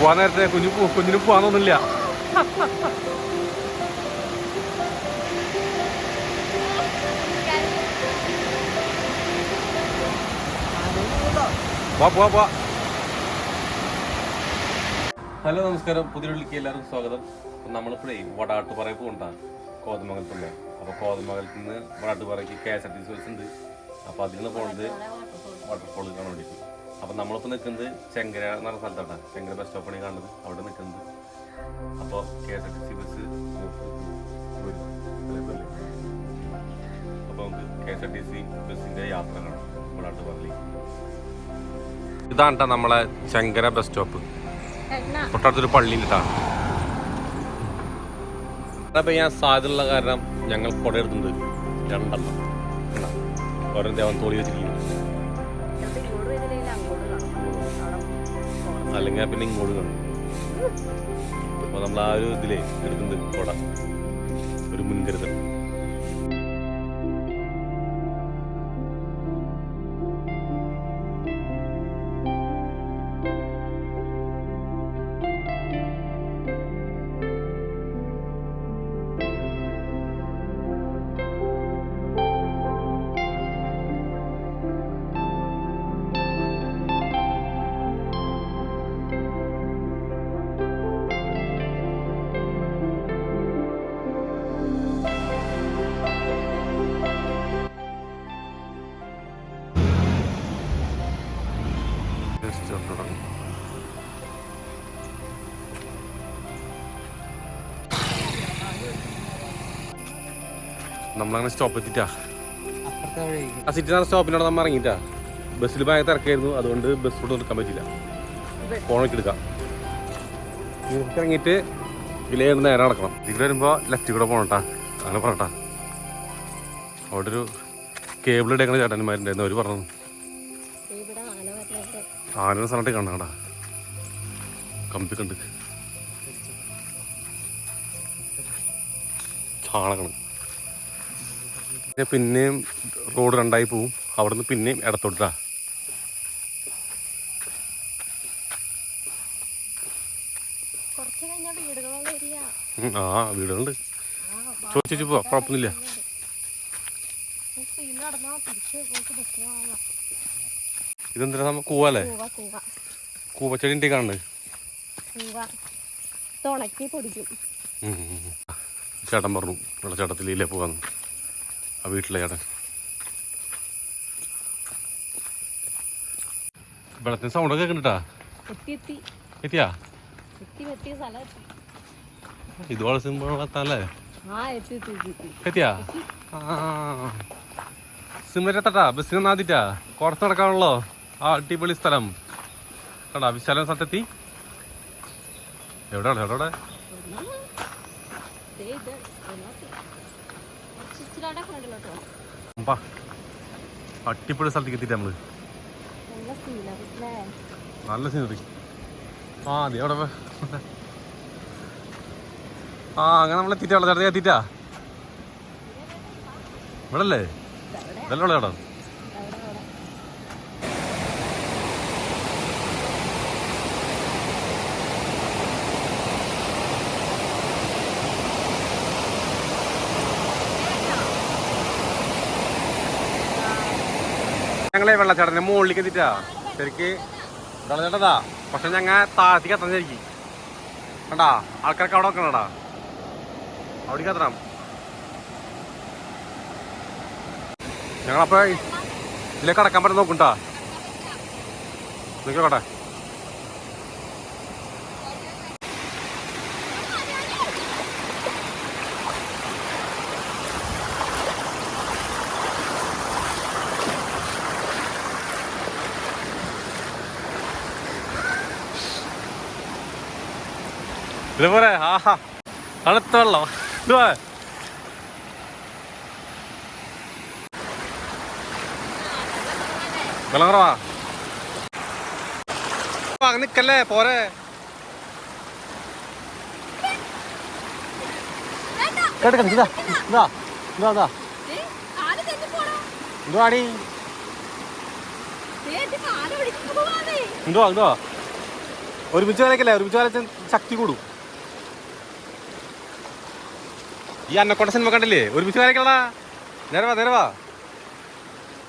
പോവാൻ നേരത്തെ കുഞ്ഞു കുഞ്ഞിന് പോവാന്നൊന്നുമില്ല പോവാ പോവാ പോവാ ഹലോ നമസ്കാരം. പുതിയ വീട്ടിലേക്ക് എല്ലാവർക്കും സ്വാഗതം. നമ്മളിപ്പോഴേ വടാട്ടുപാറ പോകണ്ടാണ്. കോതമംഗലത്തുള്ള. അപ്പോൾ കോതമംഗലത്ത് നിന്ന് വടാട്ടുപാറയ്ക്ക് K S R T C bus ഉണ്ട്. അപ്പോൾ അതിൽ നിന്ന് പോകുന്നത് വാട്ടർഫോൾ കാണാൻ വേണ്ടിയിട്ട്. അപ്പം നമ്മളിപ്പോൾ നിൽക്കുന്നത് ചെങ്കര എന്ന് പറഞ്ഞ സ്ഥലത്താണ്. ചെങ്കര ബസ് സ്റ്റോപ്പാണ് കാണുന്നത്. അവിടെ നിൽക്കുന്നത് അപ്പോൾ K S R T C bus അപ്പോൾ നമുക്ക് K S R T C ബസ്സിന്റെ യാത്ര കാണാം. ഇതാണ് നമ്മളെ ചെങ്കര ബസ് സ്റ്റോപ്പ് തൊട്ടടുത്തൊരു പള്ളിയിൽ ഇട്ടാണ് മഴ ഞാൻ സാധ്യതയുള്ള കാരണം ഞങ്ങൾ കുട എടുത്തിട്ടുണ്ട്. രണ്ടെണ്ണം. ഓരോ ദേവൻ തോളി വെച്ചിരിക്കുന്നു. അല്ലെങ്കിൽ പിന്നെ ഇങ്ങോട്ട് കാണും. അപ്പോൾ നമ്മൾ ആ ഒരു ഇതിലേ എടുക്കുന്നത് കൊട. ഒരു മുൻകരുതൽ. നമ്മളങ്ങനെ സ്റ്റോപ്പ് എത്തിട്ടാ ആ സിറ്റി സ്റ്റോപ്പിനോട് നമ്മൾ ഇറങ്ങിയിട്ടാ. ബസ്സിൽ ഭയങ്കര തിരക്കായിരുന്നു അതുകൊണ്ട് ബസ് റൂട്ട് എടുക്കാൻ പറ്റില്ല ഫോണൊക്കെ എടുക്കാം. ഇറങ്ങിയിട്ട് ഇതിലേ നേരെ നടക്കണം. ഇതിൽ വരുമ്പോൾ ലെഫ്റ്റിൽ കൂടെ പോകണം അങ്ങനെ പറഞ്ഞാ അവിടെ ഒരു കേബിൾ ഇടേക്കണ ചേട്ടന്മാരുണ്ടായിരുന്നു അവർ പറഞ്ഞു. ആനയുടെ സ്ഥലത്ത് കാണാടാ കമ്പി കണ്ട്. ചാണകണം പിന്നെയും റോഡ് രണ്ടായി പോവും. അവിടുന്ന് പിന്നെയും ഇടത്തോട്ടാ കഴിഞ്ഞാൽ ആ വീടുകളുണ്ട്. ചോദിച്ചു പോവാ കുഴപ്പമൊന്നുമില്ല. ഇതെന്തിനാ നമ്മ കൂവല്ലേ? കൂവ കൂവ. കൂവച്ചെടി ഉണ്ട് കാണുന്നത്. ചേട്ടൻ പറഞ്ഞു വെള്ളച്ചാട്ടത്തിലേ പോകാന്ന് ആ വീട്ടിലെ ചേട്ടൻ. വെള്ളത്തിന് സൗണ്ട് കേൾക്കണ്ടാ എത്തി എത്തി എത്തിയാ? എത്തി എത്തിയ സ്ഥലം എത്തി. ഇത് വളരെ സിമ്പിൾ എത്താല്ലേ എത്തി എത്തിയാ? സിമ്മരത്തട്ടാ ബസ്സിന് നാദിറ്റാ കുറച്ച് നടക്കാണല്ലോ ആ അടിപൊളി സ്ഥലം. കണ്ടാ വിശാലം സ്ഥലത്തെത്തി. എവിടെ എവിടെ അടിപൊളി സ്ഥലത്തേക്ക് എത്തിയിട്ട് നമ്മൾ. നല്ല സീനറി ആ അതെ അവിടെ ആ അങ്ങനെ നമ്മൾ എത്തിയിട്ടാ വെള്ളച്ചാട്ടത്തിൽ എത്തിയിട്ടാ? ഇവിടെ അല്ലേ ഇതല്ലേ വെള്ളച്ചാട്ടം അവിടെ അവിടെ ഞങ്ങളെ വെള്ളച്ചാട്ടത്തിന്റെ മുകളിലേക്ക് എത്തിട്ടാ. ശരിക്ക് വെള്ളച്ചാട്ടതാ പക്ഷെ ഞങ്ങ താഴത്തേക്ക് എത്തണം ശരിക്കും. കണ്ടാ? ആൾക്കാരൊക്കെ അവിടെ വെക്കണടാ അവിടേക്ക് എത്തണം. ഞങ്ങളപ്പോ ഇതിലേക്ക് അടക്കാൻ പറ്റുന്ന നോക്കണ്ടാ നോക്കിയോട്ടെ ഇതുപോലെ ആഹാ തണുത്ത വെള്ളം. ഇതുപോലെ വെള്ളം കുറവാ. നിക്കല്ലേ പോരെ. കേട്ടോ ഇതാ ഇതാ ഇതാ ഇതാ. ഏ, കാൽ തെന്നി പോണോ? എന്തുവാടി ഏ, എന്റെ കാൽ പിടിക്കുന്നു പോവാതെ. എന്തുവാ എന്തുവാ ഒരുമിച്ച് വരക്കല്ലേ ഒരുമിച്ച് വരച്ച ശക്തി കൂടും. ഈ അന്നക്കോട്ട സിനിമ കണ്ടില്ലേ? ഒരുമിച്ച് വരക്കണടാ നേരവാ നേരവാ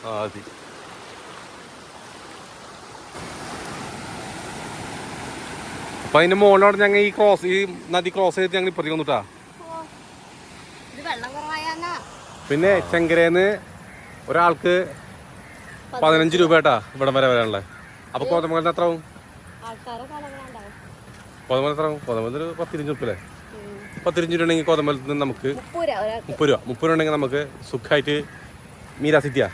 ആ മതി അപ്പൊ അതിന്റെ മുകളിലോട്ട് ഞങ്ങൾ ഈ ക്രോസ് ഈ നദി ക്രോസ് ചെയ്ത് ഞങ്ങൾ ഇപ്പുറത്തേക്ക് വന്നിട്ടാ? പിന്നെ ചെങ്കരേന്ന് ഒരാൾക്ക് പതിനഞ്ച് രൂപ കേട്ടാ ഇവിടം വരെ വരാനുള്ളത് അപ്പൊ കോതമംഗലത്ത് എത്ര ആവും കോതമംഗലത്ത് എത്ര ആവും കോതമംഗലത്ത് ഒരു പത്തിരഞ്ച് രൂപ അല്ലേ പത്തിരഞ്ച് രൂപ ഉണ്ടെങ്കിൽ കോതമ്പലത്ത് നിന്ന് നമുക്ക് മുപ്പത് രൂപ മുപ്പത് രൂപ. ഉണ്ടെങ്കിൽ നമുക്ക് സുഖമായിട്ട് മീര സിറ്റിയാ?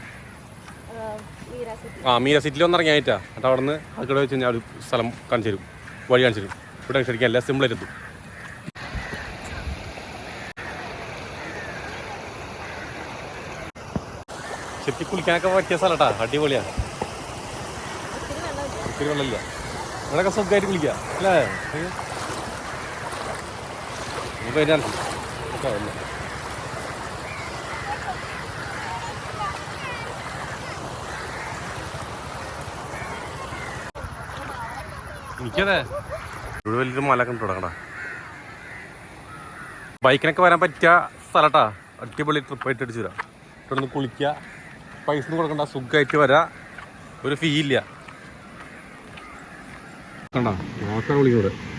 ആ മീര സിറ്റിയിൽ ഒന്ന് ഇറങ്ങിയായിട്ടാ എന്നിട്ട് അവിടെ നിന്ന് അവിടെ വെച്ച് കഴിഞ്ഞാൽ ഒരു സ്ഥലം കാണിച്ചു തരും. വഴി കാണിച്ചു തരും. ഇവിടെ ശരിക്കും എല്ലാം സിമ്പിളായിട്ട് എത്തും. ശരിക്കും കുളിക്കാനൊക്കെ പറ്റിയ സ്ഥലട്ടാ. അടിപൊളിയാ. ഒത്തിരി വെള്ളമില്ല. ഇവിടെയൊക്കെ സുഖമായിട്ട് കുളിക്കാം. അല്ലേ? ഒക്കെ വന്നു. എനിക്കതെ. ഇവിടെ വലിയൊരു മല കണ്ടു തുടങ്ങടാ. ബൈക്കിനൊക്കെ വരാൻ പറ്റിയ സ്ഥലട്ടാ. അടിപൊളി ട്രിപ്പായിട്ട് അടിച്ചു വരാം. ഇവിടെ നിന്ന് കുളിക്കുക പൈസ ഒന്നും കൊടുക്കണ്ട സുഖമായിട്ട് വരാ. ഒരു ഫീ ഇല്ല. കണ്ടോ? നോക്കാൻ വിളിക്കൂടെ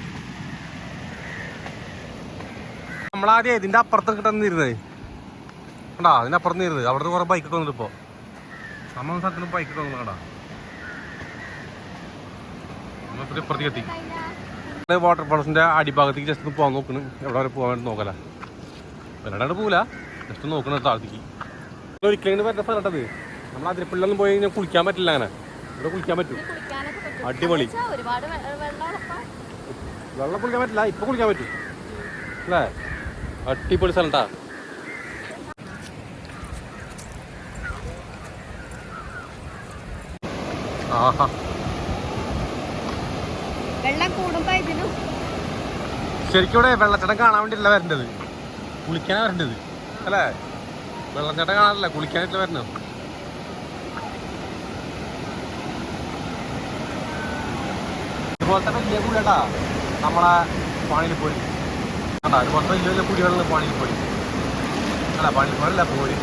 നമ്മളാദ്യം ഇതിന്റെ അപ്പുറത്ത് കിട്ടുന്നിരുന്നത് കണ്ടാ? അതിന്റെ അപ്പുറത്ത് ഇരുന്നത് അവിടുന്ന് കുറെ ബൈക്കൊക്കെ വന്നിട്ട് ഇപ്പോ. നമ്മൾ സ്ഥലത്തിന് ബൈക്കൊക്കെ വന്നു കണ്ടാ? ഇപ്പുറത്തേക്ക് എത്തി. വാട്ടർഫോൾസിന്റെ അടിഭാഗത്തേക്ക് ജസ്റ്റ് ഒന്ന് പോകാൻ നോക്കണ്. എവിടെ വരെ പോകാൻ വേണ്ടി നോക്കല. വല്ലാണ്ട് പോവില്ല ജസ്റ്റ് നോക്കണ താഴത്തേക്ക്. ഒരിക്കലും പറ്റുന്ന സ്ഥലത്തത് നമ്മൾ അതിരപ്പള്ളിലൊന്നും പോയി കഴിഞ്ഞാൽ കുളിക്കാൻ പറ്റില്ല അങ്ങനെ. ഇവിടെ കുളിക്കാൻ പറ്റും. അടിപൊളി. വെള്ളം കുളിക്കാൻ പറ്റില്ല. ഇപ്പൊ കുളിക്കാൻ പറ്റും. അല്ലേ? അടിപൊളി സ്ഥലട്ടാ ആഹാ. വെള്ളം കൂടുമ്പോ ഇതിനും ശരിക്കും ഇവിടെ വെള്ളച്ചാട്ടം കാണാൻ വേണ്ടിയല്ല വരേണ്ടത്. കുളിക്കാനാ വരേണ്ടത്. അല്ലേ? വെള്ളച്ചാട്ടം കാണാനല്ല കുളിക്കാനായിട്ടല്ല വരണത് ഇതുപോലത്തെ വലിയ കുഴിയട്ടാ നമ്മളെ പാണിയിൽ പോയി കണ്ടാ ഇതുപോലത്തെ വലിയ വലിയ പാണിയിൽ പോയി. അല്ല പണിയിൽ പോയല്ല പോയി.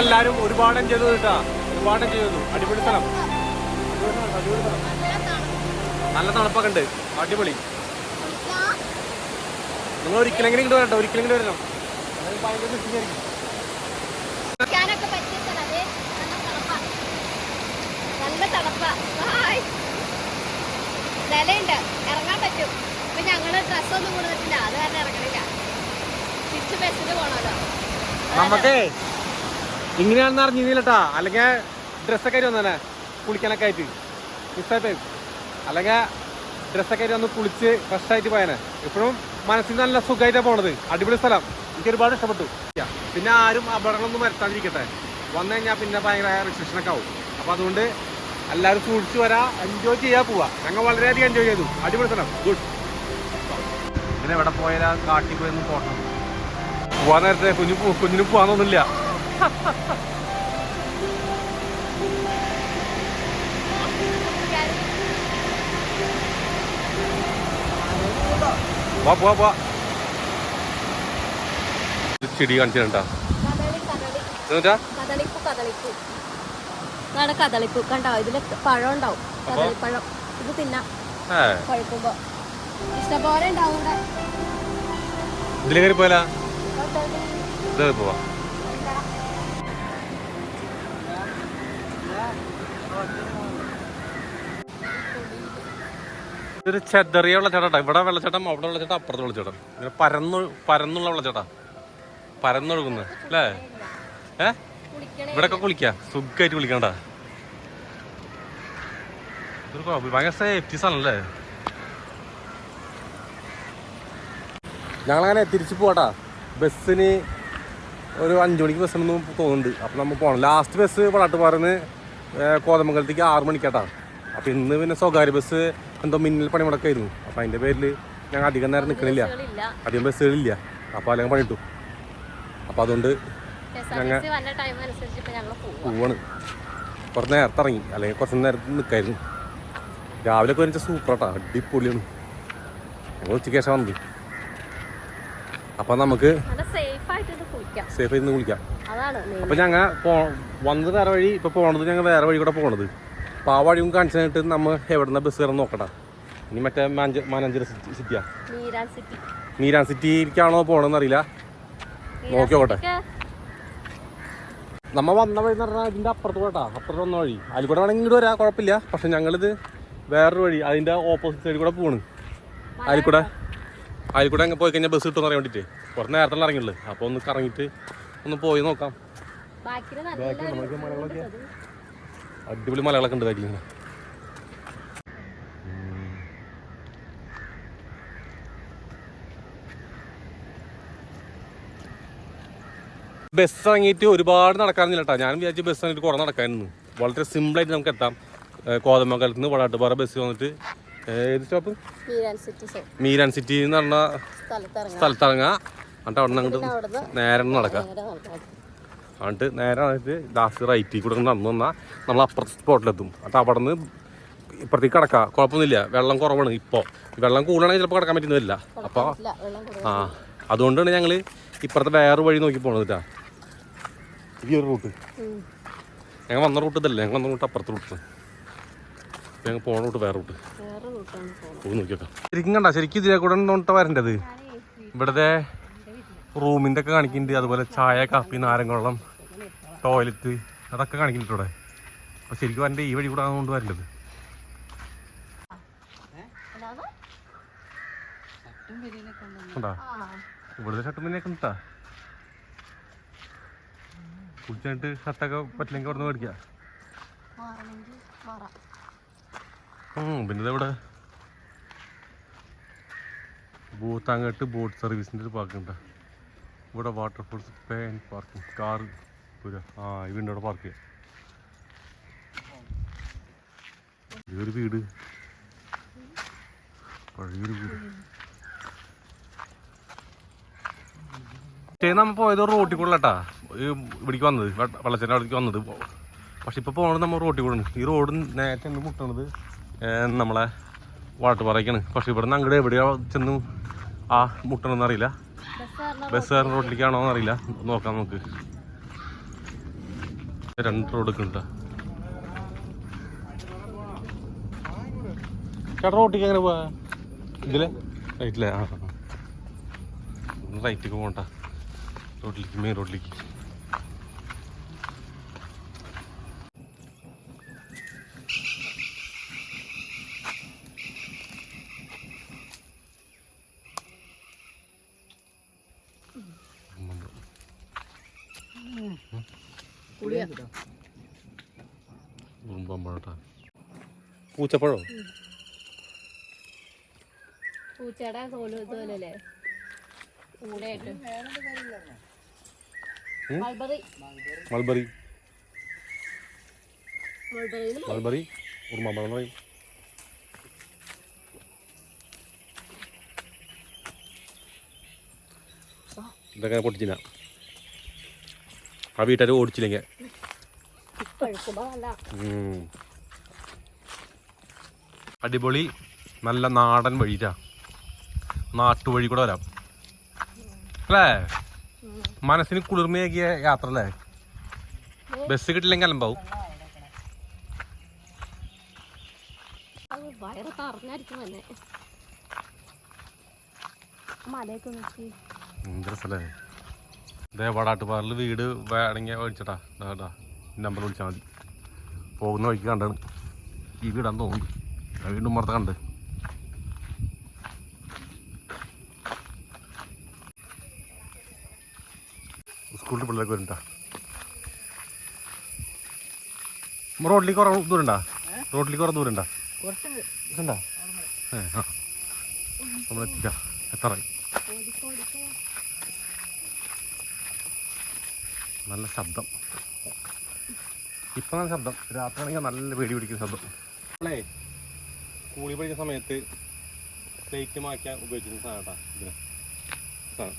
എല്ലാരും ഒരുപാട് എൻജോയ് ചെയ്തു കേട്ടാ. ഒരുപാട് എൻജോയ് ചെയ്തു. അടിപൊളി സ്ഥലം. നല്ല തണുപ്പൊക്കെ ഉണ്ട് അടിപൊളി. നിങ്ങൾ ഒരിക്കലെങ്കിലും ഇങ്ങോട്ട് വരട്ടോ. ഒരിക്കലെങ്കിലും വരണം. നല്ല തണുപ്പാ. നിലയുണ്ട്. ഇറങ്ങാൻ പറ്റും. ഇപ്പൊ ഞങ്ങൾ ഡ്രസ്സൊന്നും കൊടുത്തിട്ടില്ല അത് കാരണം ഇറങ്ങണില്ല. തിരിച്ച് ബസ്സിന് പോണല്ലോ. നമുക്കേ ഇങ്ങനെയാണെന്ന് അറിഞ്ഞിരുന്നില്ലട്ടാ അല്ലെങ്കിൽ ഡ്രസ്സൊക്കെ ആയിട്ട് വന്നേ കുളിക്കാനൊക്കെ ആയിട്ട്. മിസ്സായിട്ട്. അല്ലെങ്കിൽ ഡ്രസ്സൊക്കെ ആയിട്ട് വന്ന് കുളിച്ച് ഫ്രഷായിട്ട് പോയാനെ. ഇപ്പോഴും മനസ്സിന് നല്ല സുഖമായിട്ടാണ് പോണത്. അടിപൊളി സ്ഥലം. എനിക്ക് ഒരുപാട് ഇഷ്ടപ്പെട്ടു. പിന്നെ ആരും അപകടങ്ങളൊന്നും വരുത്താതിരിക്കട്ടെ. വന്നു കഴിഞ്ഞാൽ പിന്നെ ഭയങ്കര റിസ്ട്രിക്ഷനൊക്കെ ഒക്കെ ആവും. അപ്പം അതുകൊണ്ട് എല്ലാവരും കുളിച്ച് വരാ. എൻജോയ് ചെയ്യാൻ പോവാ. ഞങ്ങൾ വളരെയധികം എൻജോയ് ചെയ്തു. അടിപൊളി സ്ഥലം. ഗുഡ് ഇങ്ങനെ എവിടെ പോയാൽ കാട്ടിൽ പോയൊന്നും പോകണം പോവാൻ നേരത്തെ കുഞ്ഞു കുഞ്ഞിന് പോവാന്നൊന്നുമില്ല പോവാ പോവാ പോവാ ചെടി കാണിച്ചിട്ടുണ്ടോ? എന്നിട്ടാ? കദളിപ്പൂ കദളിപ്പൂ ഇതാണ് കദളിപ്പൂ. കണ്ടോ? ഇതിൽ പഴം ഉണ്ടാവും. കദളിപ്പഴം. ഇത് തിന്നാം. പഴുക്കുമ്പോ ഇഷ്ടപോലെ ഉണ്ടാവും ഇതിലേക്ക് പോയാ പോവാ. ഇതൊരു ചെതറിയ വെള്ളച്ചാട്ടാ ഇവിടെ വെള്ളച്ചാട്ടം അവിടെ വെള്ളച്ചാട്ടം അപ്പുറത്ത് വെള്ളച്ചാട്ടം ഇങ്ങനെ പരന്നു പരന്നുള്ള വെള്ളച്ചാട്ടാ പരന്നൊഴുകുന്നു. അല്ലേ? ഏ? ഇവിടെയൊക്കെ കുളിക്കാം. സുഖമായിട്ട് കുളിക്കണ്ട. ഭയങ്കര സേഫ്റ്റി സാധനല്ലേ? ഞങ്ങളങ്ങനെ തിരിച്ചു പോട്ടാ ബസ്സിന് ഒരു അഞ്ചു മണിക്ക് ബസ് ഒന്നും തോന്നുന്നുണ്ട്. അപ്പം നമ്മൾ പോകണം ലാസ്റ്റ് ബസ് വളാട്ടുപാറന്ന് കോതമംഗലത്തേക്ക് ആറ് മണിക്കാട്ടാ. അപ്പം ഇന്ന് പിന്നെ സ്വകാര്യ ബസ് എന്തോ മിന്നൽ പണി മുടക്കായിരുന്നു അപ്പൊ അതിന്റെ പേരിൽ ഞങ്ങൾ അധികം നേരം നിൽക്കണില്ല അധികം ബസ്സുകളില്ല. അപ്പോൾ അല്ലെങ്കിൽ പണിട്ടു അപ്പോൾ അതുകൊണ്ട് ഇപ്പൊ ഞങ്ങൾ പോവാം. പോവാണ്. കുറച്ച് നേരത്തെ ഇറങ്ങി. അല്ലെങ്കിൽ കുറച്ച് നേരത്തെ നിൽക്കായിരുന്നു രാവിലെ ഒക്കെ വെച്ചാൽ സൂപ്പറാട്ടാ അടിപൊളിയാണ്. ഞങ്ങൾ ഉച്ചയ്ക്ക് ശേഷം വന്നത് അപ്പം നമുക്ക് സേഫ് ആയിട്ട് കുളിക്കാം. അപ്പൊ. അപ്പം ഞങ്ങൾ പോ വന്നത് വേറെ വഴി ഇപ്പോൾ പോണത് ഞങ്ങൾ വേറെ വഴി കൂടെ പോണത്. അപ്പോൾ ആ വഴിയും കാണിച്ചു തന്നിട്ട് നമ്മൾ എവിടുന്ന ബസ് കയറാൻ നോക്കട്ടാ. ഇനി മറ്റേ മാഞ്ച മാനാഞ്ചിറ സിറ്റിയാ മീരാൻ സിറ്റി മീരാൻ സിറ്റിയിലേക്കാണോ പോകണമെന്ന് അറിയില്ല. നോക്കി നോക്കട്ടെ. നമ്മ വന്ന വഴി എന്ന് പറഞ്ഞാൽ ഇതിന്റെ അപ്പുറത്ത് പോട്ടാ. അപ്പുറത്ത് വന്ന വഴി. അതിൽ കൂടെ വേണമെങ്കിൽ ഇങ്ങോട്ട് വരാം കുഴപ്പമില്ല. പക്ഷെ ഞങ്ങളിത് വേറൊരു വഴി അതിന്റെ ഓപ്പോസിറ്റ് സൈഡിൽ കൂടെ പോണ്. അതിൽ കൂടെ അതിൽ കൂടെ അങ്ങ് പോയി കഴിഞ്ഞാൽ ബസ് കിട്ടുമെന്ന് അറിയാൻ വേണ്ടിയിട്ട് കുറച്ച് നേരത്തെ ഇറങ്ങിയുള്ളൂ. അപ്പോൾ ഒന്ന് കറങ്ങിട്ട് ഒന്ന് പോയി നോക്കാം. ബാക്കി ബാക്കിൽ നമുക്ക് മലകളൊക്കെ. അടിപൊളി മലകളൊക്കെ ഉണ്ട് ബാക്കിൽ ഇങ്ങനെ ബസ് ഇറങ്ങിയിട്ട് ഒരുപാട് നടക്കാറില്ല കേട്ടോ ഞാൻ വിചാരിച്ചു ബസ് ഇറങ്ങിയിട്ട് കുറേ നടക്കാനിരുന്നു. വളരെ സിമ്പിളായിട്ട് നമുക്ക് എത്താം. കോതമംഗലത്ത് നിന്ന് വടാട്ടുപാറ ബസ് വന്നിട്ട്. ഏത് സ്റ്റോപ്പ്? മീരാൻ സിറ്റി എന്ന് പറഞ്ഞ സ്ഥലത്തിറങ്ങാം. എന്നിട്ട് അവിടെ നിന്ന് അങ്ങോട്ട് നേരെ നടക്കാം. എന്നിട്ട് നേരെ വന്നിട്ട് ലാസ്റ്റ് റൈറ്റിൽ കൂടെ നടന്നു വന്നാൽ നമ്മൾ അപ്പുറത്തെ സ്പോട്ടിലെത്തും എന്നിട്ട് അവിടെ നിന്ന് ഇപ്പുറത്തേക്ക് കിടക്കാം. കുഴപ്പമൊന്നുമില്ല. വെള്ളം കുറവാണ് ഇപ്പോൾ വെള്ളം കൂടുതലാണെങ്കിൽ ചിലപ്പോൾ കിടക്കാൻ പറ്റുന്നില്ല അപ്പോൾ വെള്ളം ആ അതുകൊണ്ടാണ് ഞങ്ങൾ ഇപ്പുറത്തെ വേറെ വഴി നോക്കി പോണത് കേട്ടാ ഈ ഒരു റൂട്ട് ഞങ്ങൾ വന്ന റൂട്ട് ഇതല്ല? ഞങ്ങൾ വന്ന റൂട്ട് അപ്പുറത്തെ റൂട്ട് ഞങ്ങൾ പോണ റൂട്ട് വേറെ റൂട്ട് പോയി നോക്കിയേക്കാം. ശരിക്കും കണ്ട ശരിക്കും ഇതിലെ കൂടെ നോട്ട വരേണ്ടത്. ഇവിടുത്തെ റൂമിന്റെ ഒക്കെ കാണിക്കുന്നുണ്ട്. അതുപോലെ ചായ കാപ്പി നാരങ്ങവെള്ളം ടോയ്ലറ്റ് അതൊക്കെ കാണിക്കുന്നുണ്ട് ഇവിടെ അപ്പോൾ ശരിക്കും എന്റെ ഈ വഴി കൂടെ കൊണ്ട് വരേണ്ടത്. കണ്ടാ ഇവിടുത്തെ ഷട്ടും പിന്നെ കണ്ടാ കുടിച്ചിട്ട് ഷർട്ടൊക്കെ പറ്റില്ലെങ്കിൽ അവിടെ നിന്ന് മേടിക്കാം പിന്നെ ഇവിടെ ഭൂത്താങ്ങട്ട് ബോട്ട് സർവീസിന്റെ ഒരു പാർക്കുണ്ട് ഇവിടെ വാട്ടർഫോൾസ് ഫോൾസ് പാൻ പാർക്കിംഗ് കാർ വരിക ആ ഈ അവിടെ പാർക്ക് ചെയ്യാം ഇതൊരു വീട്. പഴയൊരു വീട്. പക്ഷേ നമ്മൾ പോയത് റോട്ടിൽ കൂടെ കേട്ടാ ഇവിടേക്ക് വന്നത് വെള്ളച്ചാന്റെ അവിടേക്ക് വന്നത്. പക്ഷെ ഇപ്പോൾ പോകുന്നത് നമ്മൾ റോട്ടിൽ കൂടെ ഈ റോഡ് നേരത്തെ ചെന്ന് മുട്ടണത് നമ്മളെ നമ്മളെ വാട്ടുപാറയ്ക്കാണ്. പക്ഷെ ഇവിടെ നിന്ന് അങ്ങോട്ട് എവിടെയാ ചെന്ന് ആ മുട്ടണമെന്നറിയില്ല ബസ് കയറുന്ന റോഡിലേക്കാണോ എന്ന് അറിയില്ല. നോക്കാം നമുക്ക്. രണ്ട് റോഡ് ഒക്കെ ഉണ്ട് ചേട്ടാ റോട്ടിലേക്ക് എങ്ങനെ പോവാ? ഇതിലെ? റൈറ്റിലെ ആ. റൈറ്റിലേക്ക് പോകണ്ട. റോഡിലേക്ക് മെയിൻ റോഡിലേക്ക്. കുളിയാ ഉറുമ്പമ്പഴട്ടാ പൂച്ചപ്പഴോ? പൂച്ചയുടെ തോൽ ഇതുപോലല്ലേ? കൂടെയായിട്ട്? മൾബറി. മൾബറി. ഉറുമ്പമ്പഴം എന്ന് പറയും. ഇതൊക്കെ പൊട്ടിച്ചില്ല ആ വീട്ടുകാർ ഓടിച്ചില്ലെങ്കിൽ. അടിപൊളി നല്ല നാടൻ വഴിയിട്ടാ നാട്ടുവഴി കൂടെ വരാം. അല്ലേ? മനസ്സിന് കുളിർമയാക്കിയ യാത്ര അല്ലേ ബസ് കിട്ടില്ലെങ്കിൽ അലമ്പാവും. വയറ് തറഞ്ഞായിരിക്കും തന്നെ മലയൊക്കെ നോക്കി. ഇതേ വീട് വേണമെങ്കിൽ മേടിച്ചട്ടാ ഇതാ നമ്പർ വിളിച്ചാൽ മതി. പോകുന്ന വഴിക്ക് കണ്ടാണ്. ഈ വീടാന്ന് തോന്നി. വീണ്ടും മറത്ത കണ്ട്. സ്കൂളിൽ പിള്ളേർക്ക് വരുന്നുണ്ടാ? റോഡിലേക്ക് കുറേ ദൂരണ്ടാ? റോഡിലേക്ക് കുറേ ദൂരണ്ടാ? ഉണ്ടാ ഏ ആ. നമ്മളെത്തിക്കാം. എത്രയായി നല്ല ശബ്ദം. ഇപ്പം നല്ല ശബ്ദം. രാത്രിയാണെങ്കിൽ നല്ല പേടി പിടിക്കുന്ന ശബ്ദം. നമ്മളേ കൂളി പഠിക്കുന്ന സമയത്ത് സ്ലേറ്റ് മാക്കാൻ ഉപയോഗിച്ചിരുന്ന സാധനം കേട്ടാ ഇതിന്. സാധനം.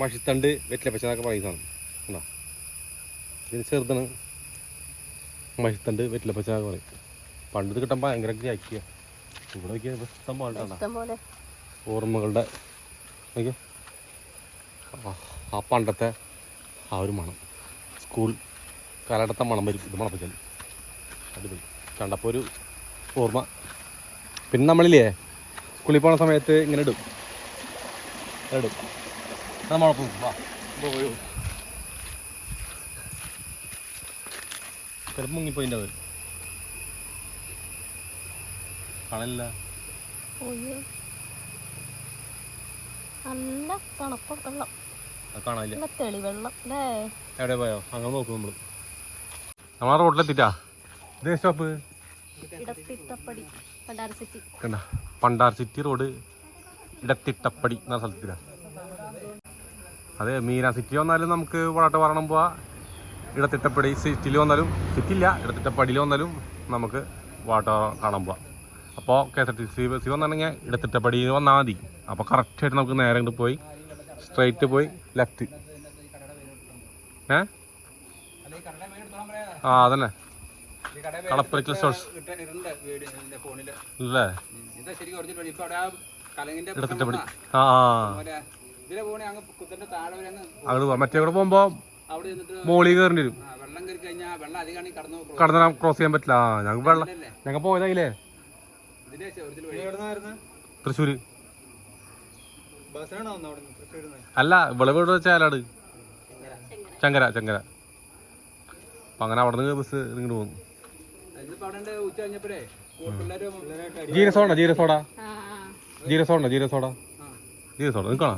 മഷിത്തണ്ട് വെറ്റിലപ്പച്ച എന്നൊക്കെ പറയുന്ന സാധനം. കണ്ടോ? ഇതിന് ചെറുതാണ് മഷിത്തണ്ട് വെറ്റിലപ്പച്ച എന്നൊക്കെ പറയും. പണ്ട് ഇത് കിട്ടാൻ ഭയങ്കര ആക്കിയ. ഇവിടെ നോക്കിയാൽ ഇഷ്ടം പോലെ ഓർമ്മകളുടെ ആ പണ്ടത്തെ ആ ഒരു മണം. സ്കൂൾ കാലഘട്ടത്തെ മണം വരും. ഇത് മണപ്പിച്ചാൽ അടിപൊളി. കണ്ടപ്പോൾ ഒരു ഓർമ്മ. പിന്നെ നമ്മളില്ലേ സ്കൂളിൽ പോണ സമയത്ത് ഇങ്ങനെ ഇടും. ഇടും. ചിലപ്പോൾ മുങ്ങിപ്പോയിന്റെ അവർ കാണില്ല. നല്ല തണുപ്പൊക്കെ കാണാനില്ല. നല്ല തെളി എവിടെ പോയോ? അങ്ങനെ നോക്കും നമ്മൾ നമ്മളാ റോഡിലെത്തിട്ടാ ഇതേ സ്റ്റോപ്പ്? കണ്ട? പണ്ടാർ സിറ്റി റോഡ് ഇടത്തിട്ടപ്പടി എന്ന സ്ഥലത്തില്ല അതെ മീന സിറ്റി വന്നാലും നമുക്ക് വളട്ട് വരണം പോവാ. ഇടത്തിട്ടപ്പടി സിറ്റിയിൽ വന്നാലും സിറ്റി ഇല്ല ഇടത്തിട്ടപ്പടിയിൽ വന്നാലും നമുക്ക് വാട്ട കാണാൻ പോവാം. അപ്പോൾ K S R T C bus വന്നിട്ടുണ്ടെങ്കിൽ ഇടത്തിട്ടപ്പടിയിൽ വന്നാൽ മതി. അപ്പോൾ കറക്റ്റായിട്ട് നമുക്ക് നേരെ ഇങ്ങോട്ട് പോയി. സ്ട്രൈറ്റ് പോയി ലെഫ്റ്റ്. ഏ? ആ അതന്നെ. കളപ്പുരക്കൽ സ്റ്റോൾസ് അല്ലേ അവിടെ ആ ആ. മറ്റേ കൂടെ പോകുമ്പോ അവിടെ മോളിൽ കയറേണ്ടി വരും. കടന്നു ക്രോസ് ചെയ്യാൻ പറ്റില്ല. ആ ഞങ്ങൾക്ക് വെള്ളം? ഞങ്ങൾ പോയതായില്ലേ? തൃശ്ശൂര്. ബസ്സിനാണോ അവിടെ തൃശ്ശൂരിൽ അല്ല ഇവിടെ വീട് ആലാട് ചങ്കര ചങ്കര അപ്പം അങ്ങനെ അവിടെ നിന്ന് ബസ് ഇങ്ങോട്ട് പോകുന്നു ജീരസോട ആ ജീരസോണ്ട ജീരസോട ജീരസോട നിൽക്കണോ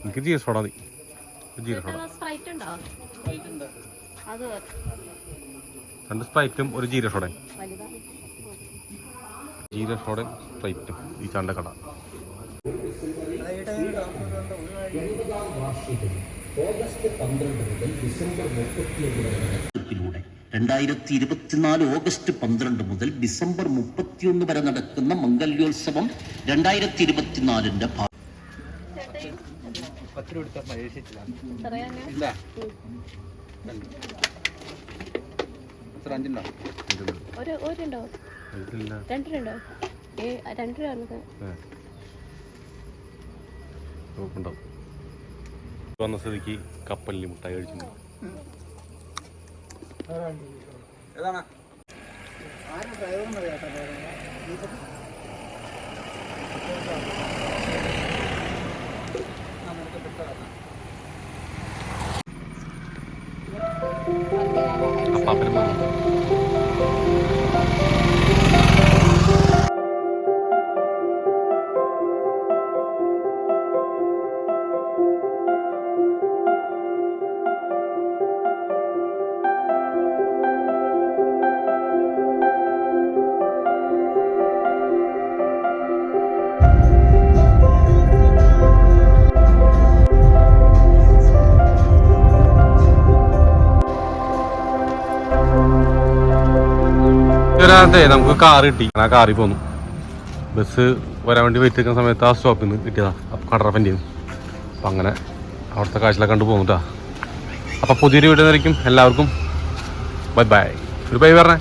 എനിക്ക് ജീരസോട മതി. ജീരസോട സ്പ്രൈറ്റ് ഉണ്ടോ? അത് രണ്ട് സ്പ്രൈറ്റും ഒരു ജീരസോടയും ജീരസോടയും സ്പ്രൈറ്റും ഈ ചണ്ട കട. ത്തിലൂടെ രണ്ടായിരത്തി ഇരുപത്തിനാല് ഓഗസ്റ്റ് പന്ത്രണ്ട് മുതൽ ഡിസംബർ മുപ്പത്തിയൊന്ന് വരെ നടക്കുന്ന മംഗല്യോത്സവം രണ്ടായിരത്തി ഇരുപത്തിനാലിന്റെ ഭാഗം പത്ത് രണ്ടോ എടുത്താൽ പരീക്ഷിച്ചില്ല എത്രയാണ് ഇല്ല എത്ര അഞ്ചുണ്ടോ ഒരു ഒരുണ്ടോ ഇതില്ല രണ്ട് രൂപ ഏ നോക്കുണ്ടാവും വന്ന സ്ഥിതിക്ക് കപ്പലിൽ മുട്ടായി കഴിച്ചിട്ടുണ്ട്. അപ്പം അപ്പാപ്പനും ഇതിനകത്തെ നമുക്ക് കാർ കിട്ടി. ആ കാറിൽ പോന്നു. ബസ് വരാൻ വേണ്ടി വെയിറ്റ് നിൽക്കുന്ന സമയത്ത് ആ സ്റ്റോപ്പിൽ നിന്ന് കിട്ടിയതാ. കടറപ്പന്റെ അപ്പം അങ്ങനെ അവിടുത്തെ കാഴ്ചകളൊക്കെ കണ്ടു പോന്നിട്ടാ അപ്പം പുതിയൊരു വീഡിയോ നിന്നായിരിക്കും എല്ലാവർക്കും ബൈ ബൈ ഒരു ബൈ പറഞ്ഞേ.